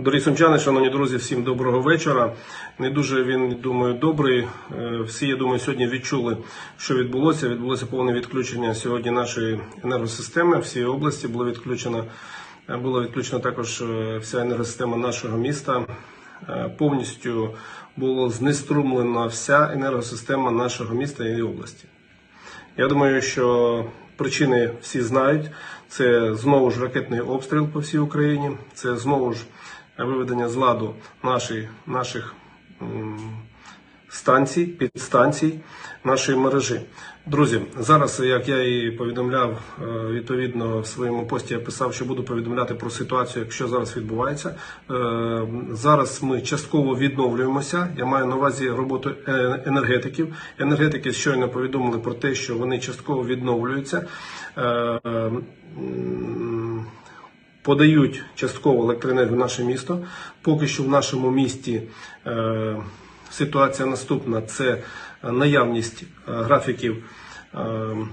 Дорогі сумчани, шановні друзі, всім доброго вечора. Не дуже він, думаю, добрий. Е, Всі, я думаю, сьогодні відчули, що відбулося. Відбулося повне відключення сьогодні нашої енергосистеми. Всієї області було відключено, е, була відключена також е, вся енергосистема нашого міста. Повністю було знеструмлена вся енергосистема нашого міста і області. Я думаю, що причини всі знають. Це знову ж ракетний обстріл по всій Україні, це знову ж виведення з ладу нашої, наших станцій, підстанцій, нашої мережі. Друзі, зараз, як я і повідомляв, е, відповідно в своєму пості я писав, що буду повідомляти про ситуацію, що зараз відбувається. Е, Зараз ми частково відновлюємося. Я маю на увазі роботу е, енергетиків. Енергетики щойно повідомили про те, що вони частково відновлюються. Подають частково електроенергію в наше місто. Поки що в нашому місті е, ситуація наступна: це наявність е, графіків е,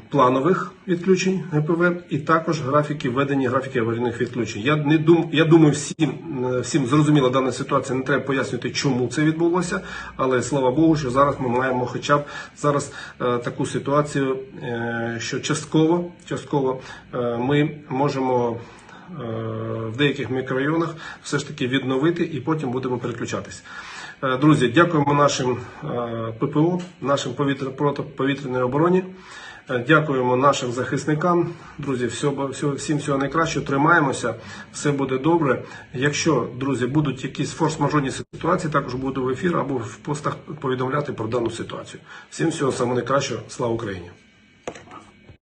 планових відключень ГПВ і також графіки введення графіків аварійних відключень. Я не дум, я думаю, всім, е, всім зрозуміла дана ситуація. Не треба пояснювати, чому це відбулося, але слава Богу, що зараз ми маємо хоча б зараз е, таку ситуацію, е, що частково, частково е, ми можемо в деяких мікрорайонах все ж таки відновити і потім будемо переключатись. Е, Друзі, дякуємо нашим е, ППО, нашим повітря, протиповітряній обороні. Е, Дякуємо нашим захисникам. Друзі, всім всього найкращого. Тримаємося, все буде добре. Якщо, друзі, будуть якісь форс-мажорні ситуації, також буду в ефір або в постах повідомляти про дану ситуацію. Всім всього самого найкращого. Слава Україні!